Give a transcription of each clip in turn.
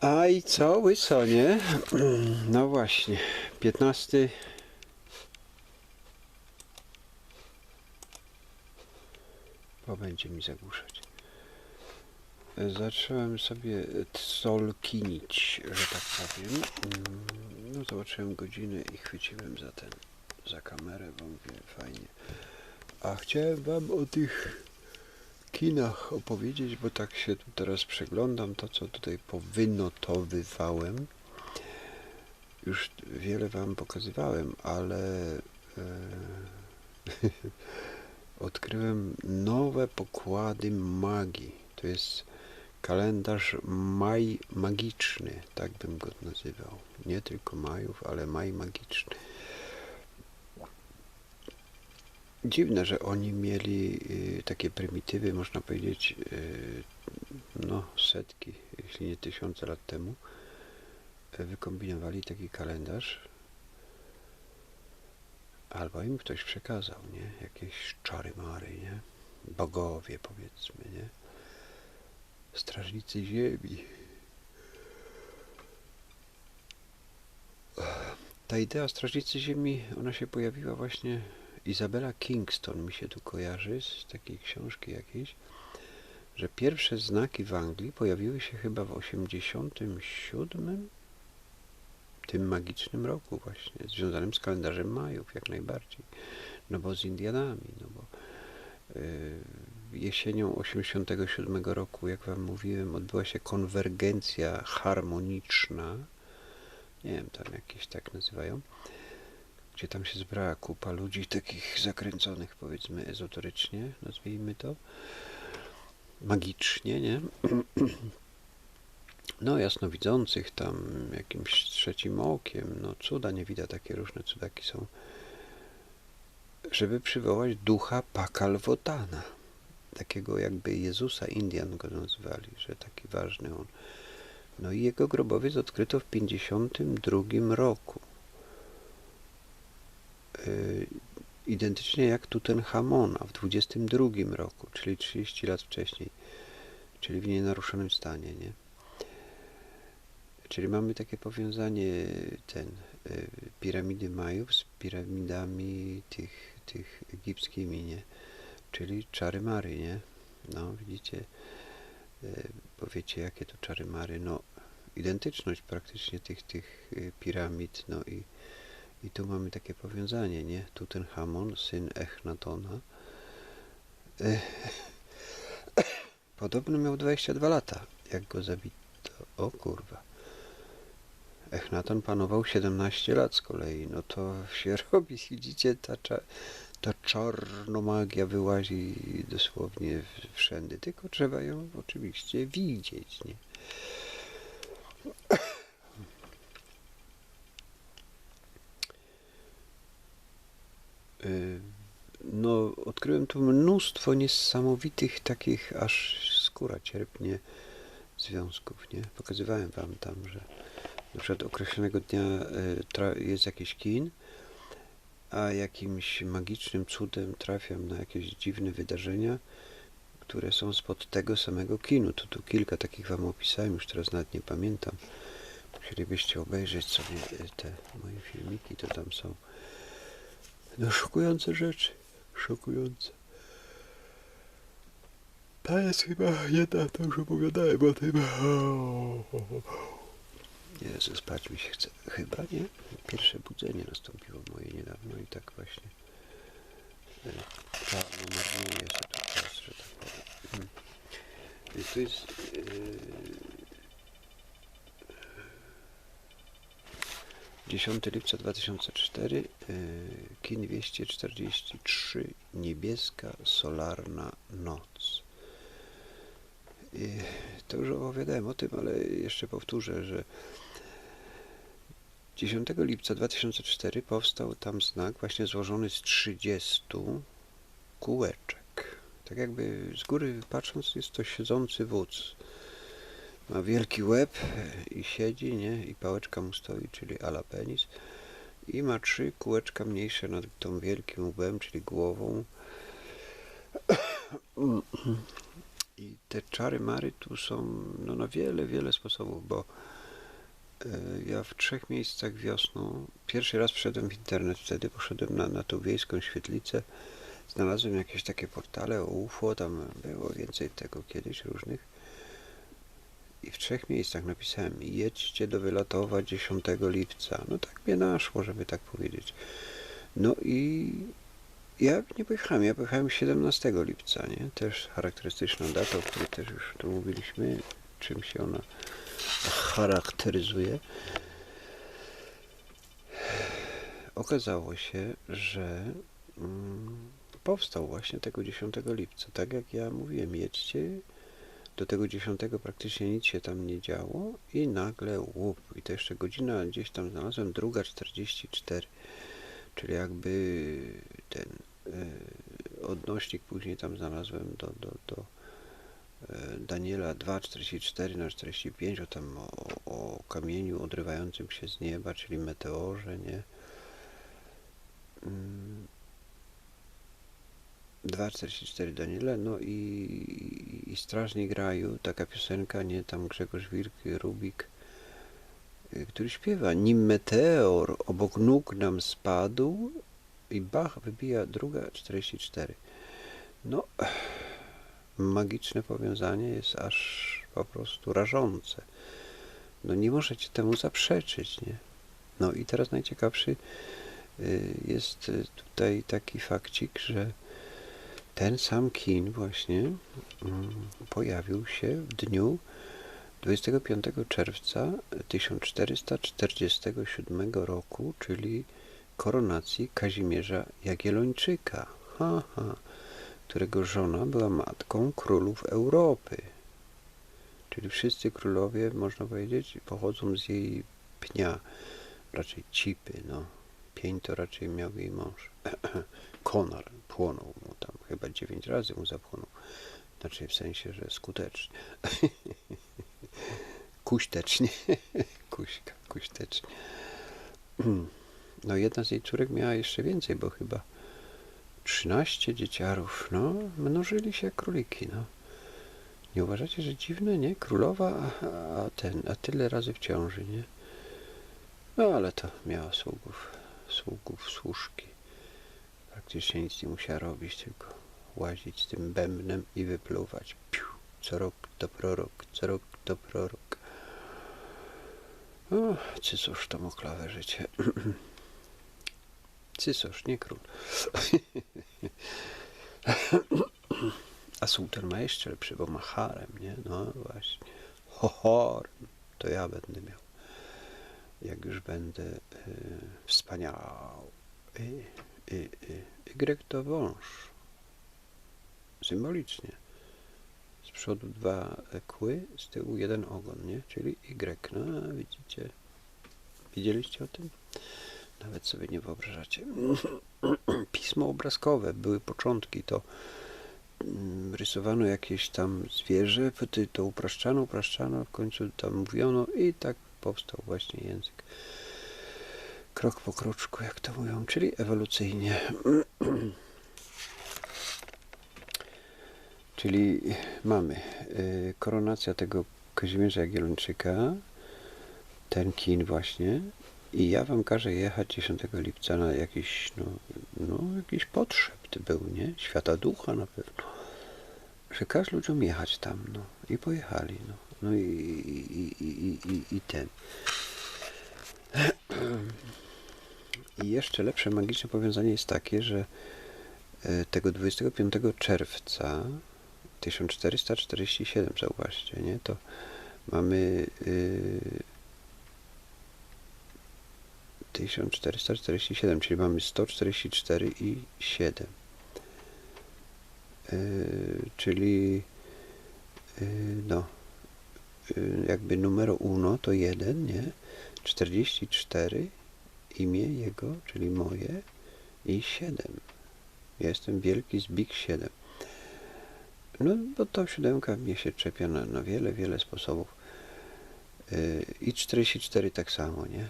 A i co, łyso, nie? No właśnie, 15. Bo będzie mi zagłuszać. Zacząłem sobie solkinić, że tak powiem. No zobaczyłem godzinę i chwyciłem za ten, za kamerę, bo mówię fajnie. A chciałem wam o tych kinach opowiedzieć, bo tak się tu teraz przeglądam, to co tutaj powynotowywałem. Już wiele wam pokazywałem, ale e, odkryłem nowe pokłady magii. To jest kalendarz maj magiczny, tak bym go nazywał. Nie tylko majów, ale maj magiczny. Dziwne, że oni mieli y, takie prymitywy, można powiedzieć, y, no setki, jeśli nie tysiące lat temu. y, Wykombinowali taki kalendarz. Albo im ktoś przekazał, nie? Jakieś czary mary, nie? Bogowie, powiedzmy, nie? Strażnicy ziemi. Ta idea Strażnicy Ziemi, ona się pojawiła właśnie Izabela Kingston mi się tu kojarzy z takiej książki jakiejś, że pierwsze znaki w Anglii pojawiły się chyba w 87 tym magicznym roku właśnie, związanym z kalendarzem Majów jak najbardziej. No bo z Indianami, no bo yy, jesienią 87 roku, jak wam mówiłem, odbyła się konwergencja harmoniczna, nie wiem, tam jakieś tak nazywają, gdzie tam się zbrała kupa ludzi takich zakręconych, powiedzmy, ezoterycznie, nazwijmy to, magicznie, nie? No, jasnowidzących tam jakimś trzecim okiem, no cuda nie widać, takie różne cudaki są, żeby przywołać ducha Pakalwotana, takiego jakby Jezusa Indian go nazywali, że taki ważny on. No i jego grobowiec odkryto w 52 roku. Yy, identycznie jak Tutenchamona w 22 roku, czyli 30 lat wcześniej, czyli w nienaruszonym stanie, nie? Czyli mamy takie powiązanie ten y, piramidy Majów z piramidami tych, tych egipskimi, nie? Czyli czary mary, nie? No widzicie, y, powiecie jakie to czary mary, no identyczność praktycznie tych, tych y, piramid, no i, i tu mamy takie powiązanie, nie? Tutenchamon, syn Echnatona. Y, Podobno miał 22 lata, jak go zabito. O kurwa. Echnaton panował 17 lat z kolei. No to się robi, widzicie, ta, ta czarnomagia wyłazi dosłownie w- wszędy, tylko trzeba ją oczywiście widzieć, nie? No, odkryłem tu mnóstwo niesamowitych takich, aż skóra cierpnie związków, nie? Pokazywałem wam tam, że na przykład określonego dnia y, jest jakiś kin, a jakimś magicznym cudem trafiam na jakieś dziwne wydarzenia, które są spod tego samego kinu. Tu, tu kilka takich wam opisałem, już teraz nawet nie pamiętam. Musielibyście obejrzeć sobie y, te moje filmiki, to tam są no, szokujące rzeczy. Szokujące. Ta jest chyba jedna, to już opowiadałem o tym. Jezu, spać mi się chce. Chyba nie. Pierwsze budzenie nastąpiło moje niedawno i tak właśnie. e, Ta, marnuje się tu czas, że tak powiem. Hmm. To jest... e, 10 lipca 2004, y, KIN 243, niebieska solarna noc. I to już opowiadałem o tym, ale jeszcze powtórzę, że 10 lipca 2004 powstał tam znak właśnie złożony z 30 kółeczek. Tak jakby z góry patrząc jest to siedzący wódz. Ma wielki łeb i siedzi, nie? I pałeczka mu stoi, czyli ala penis. I ma trzy kółeczka mniejsze nad tą wielkim łbem, czyli głową. I te czary mary tu są no, na wiele, wiele sposobów, bo e, ja w trzech miejscach wiosną, pierwszy raz wszedłem w internet wtedy, poszedłem na, na tą wiejską świetlicę, znalazłem jakieś takie portale o UFO, tam było więcej tego kiedyś różnych i w trzech miejscach napisałem jedźcie do Wylatowa 10 lipca. No tak mnie naszło, żeby tak powiedzieć. No i ja nie pojechałem, ja pojechałem 17 lipca, nie? Też charakterystyczna data, o której też już tu mówiliśmy, czym się ona charakteryzuje. Okazało się, że mm, powstał właśnie tego 10 lipca. Tak jak ja mówiłem, jedźcie do tego 10 praktycznie nic się tam nie działo i nagle łup. I to jeszcze godzina gdzieś tam znalazłem, druga 44. Czyli jakby ten y, odnośnik później tam znalazłem do, do, do y, Daniela 2,44 na 45 o tam o, o kamieniu odrywającym się z nieba, czyli meteorze, nie? Mm. 2,44 Daniela, no i, i Strażnik Raju, taka piosenka, nie, tam Grzegorz Wirk, Rubik, y, który śpiewa, nim meteor obok nóg nam spadł i Bach wybija druga 44. No, magiczne powiązanie jest aż po prostu rażące. No nie możecie temu zaprzeczyć, nie? No i teraz najciekawszy y, jest tutaj taki fakcik, że ten sam kin właśnie mm, pojawił się w dniu 25 czerwca 1447 roku, czyli koronacji Kazimierza Jagiellończyka, ha, ha, którego żona była matką królów Europy. Czyli wszyscy królowie, można powiedzieć, pochodzą z jej pnia, raczej cipy, no. Pień to raczej miał jej mąż. Konar płonął mu tam, chyba dziewięć razy mu zapłonął. Znaczy w sensie, że skutecznie. Kuśtecznie. Kuśka, kuśtecznie. No jedna z jej córek miała jeszcze więcej, bo chyba 13 dzieciarów. No, mnożyli się króliki, no. Nie uważacie, że dziwne, nie? Królowa, a ten, a tyle razy w ciąży, nie? No, ale to miała sługów, sługów, służki. Praktycznie nic nie musiała robić, tylko łazić z tym bębnem i wypluwać. Piu, co rok to prorok, co rok to prorok. O, cycoż to moklawe życie. Cycoż, nie król. A sułtan ma jeszcze lepszy, bo ma harem, nie? No właśnie. Hohor, to ja będę miał. Jak już będę y, wspaniały. Y, y, y. Y to wąż. Symbolicznie. Z przodu dwa kły, z tyłu jeden ogon, nie? Czyli Y. No, widzicie? Widzieliście o tym? Nawet sobie nie wyobrażacie. Pismo obrazkowe były początki, to mm, rysowano jakieś tam zwierzę, to upraszczano, upraszczano, w końcu tam mówiono i tak powstał właśnie język. Krok po kroczku, jak to mówią, czyli ewolucyjnie. czyli mamy y, koronacja tego Kazimierza Jagiellończyka, ten kin właśnie, i ja wam każę jechać 10 lipca na jakiś, no, no jakiś potrzebt był, nie? Świata ducha na pewno. Że każ ludziom jechać tam, no. I pojechali, no. No i, i, i, i, i ten. I jeszcze lepsze magiczne powiązanie jest takie, że e, tego 25 czerwca 1447, zauważcie, nie? To mamy yy, 1447, czyli mamy 144 i 7. Yy, czyli yy, no jakby numero uno to 1, nie? 44 imię jego, czyli moje i 7. jestem wielki z Big 7. No, bo to siódemka mnie się czepia na, na wiele, wiele sposobów. Yy, I 44 tak samo, nie?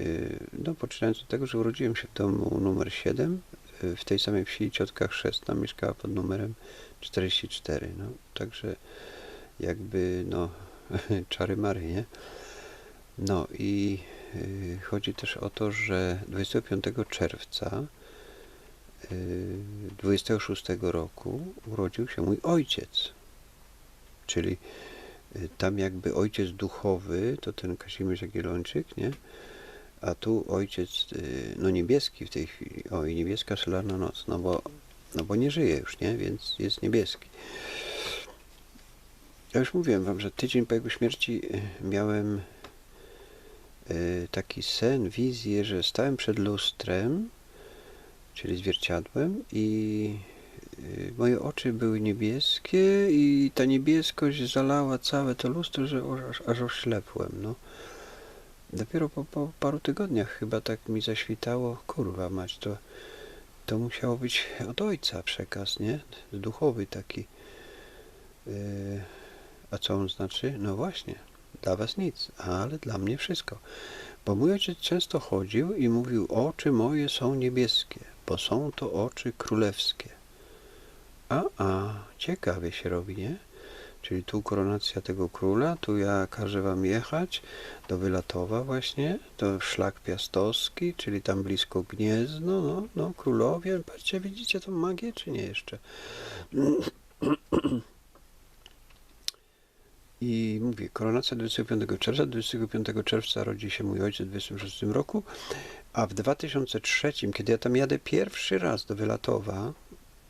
Yy, no, poczynając od tego, że urodziłem się w domu numer 7, yy, w tej samej wsi ciotka chrzestna mieszkała pod numerem 44, no także jakby no czary mary, nie? No i chodzi też o to, że 25 czerwca y, 26 roku urodził się mój ojciec. Czyli y, tam jakby ojciec duchowy to ten Kazimierz Jagiellończyk, nie? A tu ojciec, y, no niebieski w tej chwili, oj, niebieska solarna noc, no bo, no bo nie żyje już, nie? Więc jest niebieski. Ja już mówiłem wam, że tydzień po jego śmierci y, miałem y, taki sen, wizję, że stałem przed lustrem, czyli zwierciadłem i y, moje oczy były niebieskie i ta niebieskość zalała całe to lustro, że aż, aż oślepłem, no. Dopiero po, po paru tygodniach chyba tak mi zaświtało, kurwa mać, to, to musiało być od ojca przekaz, nie? Duchowy taki. Yy, a co on znaczy? No właśnie, dla was nic, ale dla mnie wszystko. Bo mój ojciec często chodził i mówił, oczy moje są niebieskie, bo są to oczy królewskie. A, a, ciekawie się robi, nie? Czyli tu koronacja tego króla, tu ja każę wam jechać do Wylatowa właśnie, do szlak piastowski, czyli tam blisko Gniezno, no, no, królowie, patrzcie, widzicie tą magię, czy nie jeszcze? I mówię, koronacja 25 czerwca, 25 czerwca rodzi się mój ojciec w 26 roku, a w 2003, kiedy ja tam jadę pierwszy raz do Wylatowa,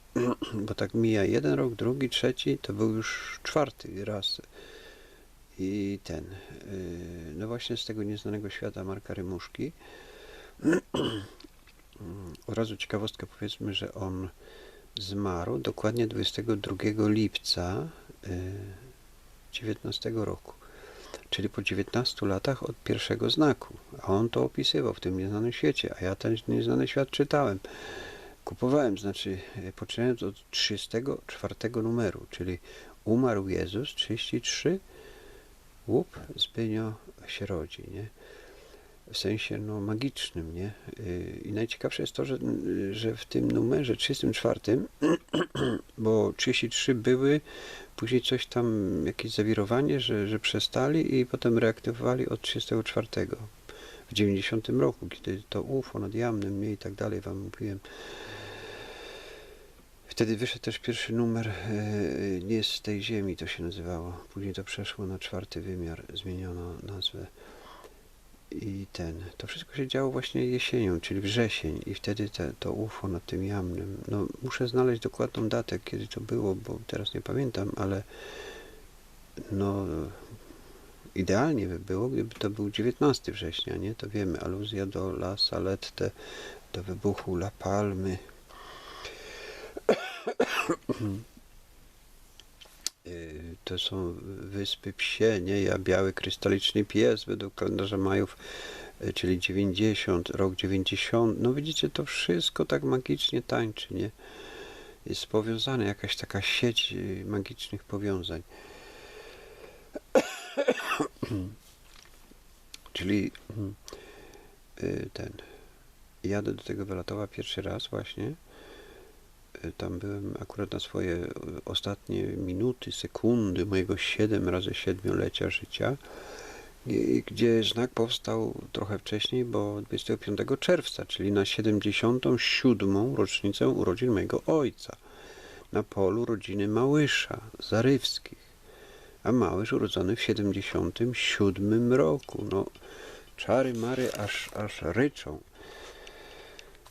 bo tak mija jeden rok, drugi, trzeci, to był już czwarty raz. I ten, yy, no właśnie z tego nieznanego świata Marka Rymuszki. Od razu ciekawostka powiedzmy, że on zmarł dokładnie 22 lipca yy, 19 roku. Czyli po 19 latach od pierwszego znaku. A on to opisywał w tym nieznanym świecie, a ja ten nieznany świat czytałem. Kupowałem, znaczy e, poczynając od 34 numeru, czyli umarł Jezus, 33, łup, Zbynio się rodzi, nie? W sensie no, magicznym, nie? Y, I najciekawsze jest to, że, że w tym numerze 34, bo 33 były, później coś tam, jakieś zawirowanie, że, że przestali i potem reaktywowali od 34 w 90 roku, kiedy to UFO nad Jamnem i tak dalej wam mówiłem. Wtedy wyszedł też pierwszy numer e, Nie z tej ziemi to się nazywało. Później to przeszło na czwarty wymiar, zmieniono nazwę. I ten, to wszystko się działo właśnie jesienią, czyli wrzesień i wtedy te, to UFO nad tym jamnym. No, muszę znaleźć dokładną datę, kiedy to było, bo teraz nie pamiętam, ale no idealnie by było, gdyby to był 19 września, nie? To wiemy, aluzja do La Salette, do wybuchu La Palmy. Y, to są wyspy psie, nie? Ja biały krystaliczny pies według kalendarza Majów, y, czyli 90, rok 90. No widzicie, to wszystko tak magicznie tańczy, nie? Jest powiązane, jakaś taka sieć y, magicznych powiązań. czyli ten, jadę do tego Wylatowa pierwszy raz właśnie tam byłem akurat na swoje e, ostatnie minuty, sekundy mojego 7 razy siedmiolecia życia, gdzie znak powstał trochę wcześniej, bo 25 czerwca, czyli na 77. rocznicę urodzin mojego ojca, na polu rodziny Małysza, Zarywskich, a Małysz urodzony w 77 roku. No, czary mary aż, aż ryczą.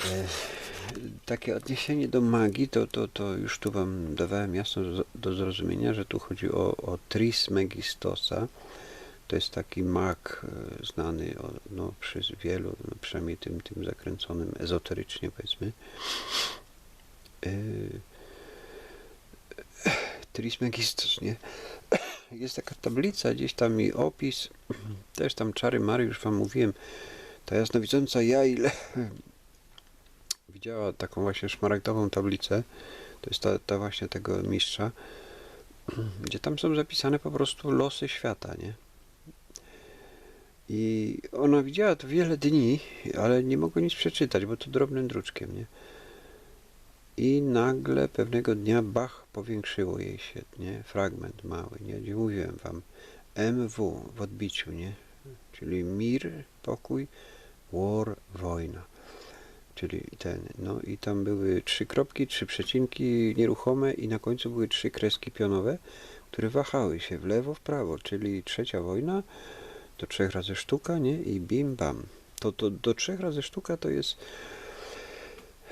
Ech takie odniesienie do magii, to, to, to już tu Wam dawałem jasno do zrozumienia, że tu chodzi o, o Trismegistosa. To jest taki mag e, znany no, przez wielu, no, przynajmniej tym, tym zakręconym ezoterycznie powiedzmy. Yy, Trismegistos, nie? Jest taka tablica, gdzieś tam i opis, też tam czary Mary, już Wam mówiłem, ta jasnowidząca ja ile widziała taką właśnie szmaragdową tablicę, to jest ta, ta właśnie tego mistrza, gdzie tam są zapisane po prostu losy świata, nie? I ona widziała to wiele dni, ale nie mogła nic przeczytać, bo to drobnym druczkiem, nie? I nagle pewnego dnia Bach powiększyło jej się, nie? Fragment mały, nie? Gdzie mówiłem wam MW w odbiciu, nie? Czyli mir, pokój, war, wojna. Czyli ten, no i tam były trzy kropki, trzy przecinki nieruchome i na końcu były trzy kreski pionowe, które wahały się w lewo, w prawo, czyli trzecia wojna, to trzech razy sztuka, nie? I bim bam. To, to do trzech razy sztuka to jest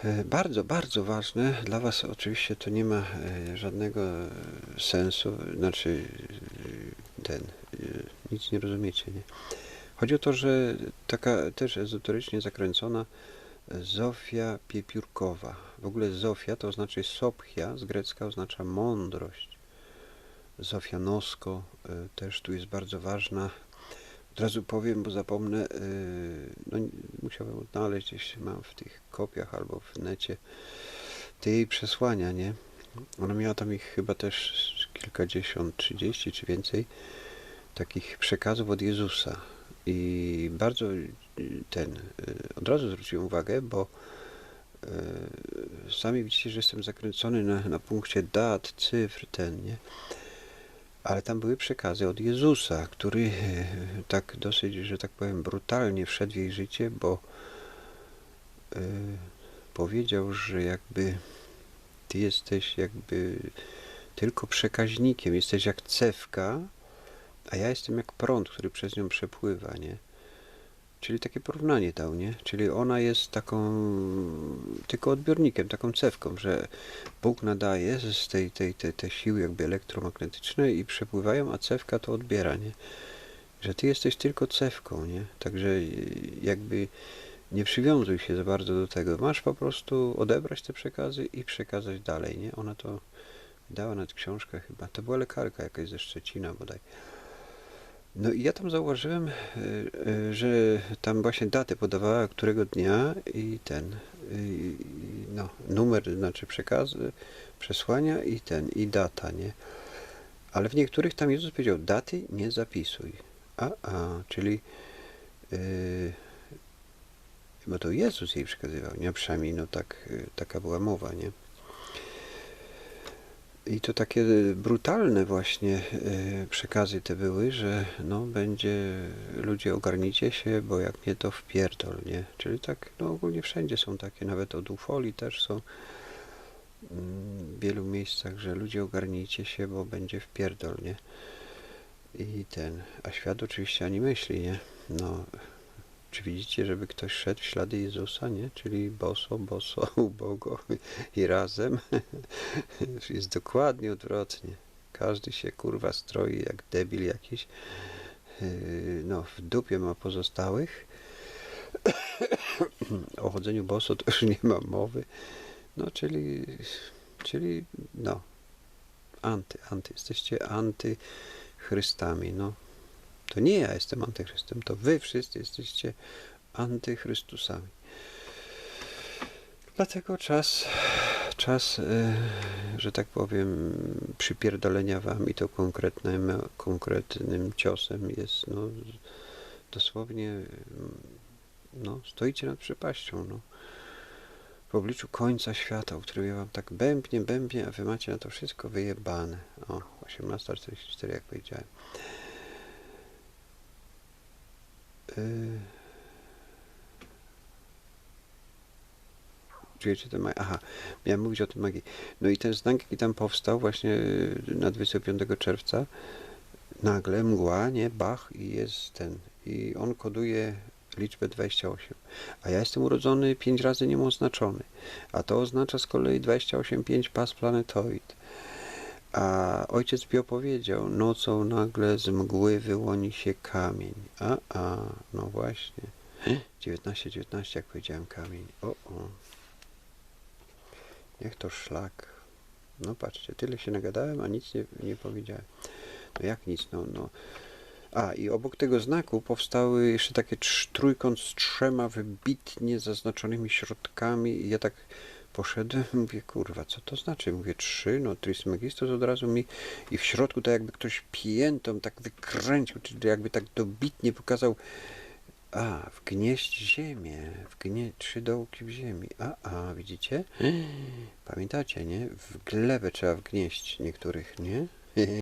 e, bardzo, bardzo ważne. Dla Was oczywiście to nie ma e, żadnego e, sensu, znaczy ten, nic nie rozumiecie, nie? Chodzi o to, że taka też ezoterycznie zakręcona Zofia Piepiórkowa. W ogóle Zofia to znaczy Sophia, z grecka oznacza mądrość. Zofia Nosko y, też tu jest bardzo ważna. Od razu powiem, bo zapomnę, y, no, musiałbym odnaleźć, gdzieś mam w tych kopiach albo w necie te jej przesłania, nie? Ona miała tam ich chyba też kilkadziesiąt, trzydzieści czy więcej takich przekazów od Jezusa. I bardzo ten, y, od razu zwróciłem uwagę, bo y, sami widzicie, że jestem zakręcony na, na punkcie dat, cyfr, ten, nie? Ale tam były przekazy od Jezusa, który tak dosyć, że tak powiem, brutalnie wszedł w jej życie, bo y, powiedział, że jakby ty jesteś jakby tylko przekaźnikiem, jesteś jak cewka, a ja jestem jak prąd, który przez nią przepływa, nie? Czyli takie porównanie dał, nie? Czyli ona jest taką tylko odbiornikiem, taką cewką, że Bóg nadaje z tej, tej, tej, tej siły jakby elektromagnetycznej i przepływają, a cewka to odbiera, nie? Że ty jesteś tylko cewką, nie? Także jakby nie przywiązuj się za bardzo do tego. Masz po prostu odebrać te przekazy i przekazać dalej, nie? Ona to dała nawet książkę chyba. To była lekarka jakaś ze Szczecina bodaj. No i ja tam zauważyłem, e, e, że tam właśnie datę podawała, którego dnia i ten, i, no, numer, znaczy przekaz, przesłania i ten, i data, nie? Ale w niektórych tam Jezus powiedział, daty nie zapisuj. A, a, czyli yy, bo to Jezus jej przekazywał, nie? Przynajmniej no tak, taka była mowa, nie? I to takie brutalne właśnie e, przekazy te były, że no będzie, ludzie ogarnijcie się, bo jak nie to wpierdol, nie? Czyli tak, no ogólnie wszędzie są takie, nawet od ufoli też są mm, w wielu miejscach, że ludzie ogarnijcie się, bo będzie wpierdol, nie? I ten, a świat oczywiście ani myśli, nie? No, czy widzicie, żeby ktoś szedł w ślady Jezusa, nie? Czyli boso, boso, ubogo i razem. Jest dokładnie odwrotnie. Każdy się kurwa stroi jak debil jakiś. Yy, no, w dupie ma pozostałych. O chodzeniu boso to już nie ma mowy. No, czyli, czyli, no, anty, anty. Jesteście antychrystami, no. To nie ja jestem antychrystem, to wy wszyscy jesteście antychrystusami. Dlatego czas, czas, y, że tak powiem, przypierdolenia wam i to konkretnym, konkretnym ciosem jest, no, dosłownie, no, stoicie nad przepaścią, no. W obliczu końca świata, o którym wam tak bębnie, bębnie, a wy macie na to wszystko wyjebane. O, 18.44, jak powiedziałem. Magii? Aha, miałem mówić o tym magii. No i ten znak, jaki tam powstał właśnie yy, na 25 czerwca, nagle mgła, nie, Bach i jest ten. I on koduje liczbę 28. A ja jestem urodzony 5 razy niemu oznaczony. A to oznacza z kolei 28,5 pas planetoid. A ojciec mi opowiedział, nocą nagle z mgły wyłoni się kamień. A, a, no właśnie. 19, 19, jak powiedziałem, kamień. O, o. Niech to szlak. No patrzcie, tyle się nagadałem, a nic nie, nie powiedziałem. No jak nic, no, no. A, i obok tego znaku powstały jeszcze takie trójkąt z trzema wybitnie zaznaczonymi środkami i ja tak poszedłem, mówię, kurwa, co to znaczy? Mówię, trzy, no Trismegistus od razu mi i w środku to jakby ktoś piętą tak wykręcił, czyli jakby tak dobitnie pokazał, A, wgnieść ziemię, wgnie, trzy dołki w ziemi. A, a, widzicie? Pamiętacie, nie? W glebę trzeba wgnieść niektórych, nie?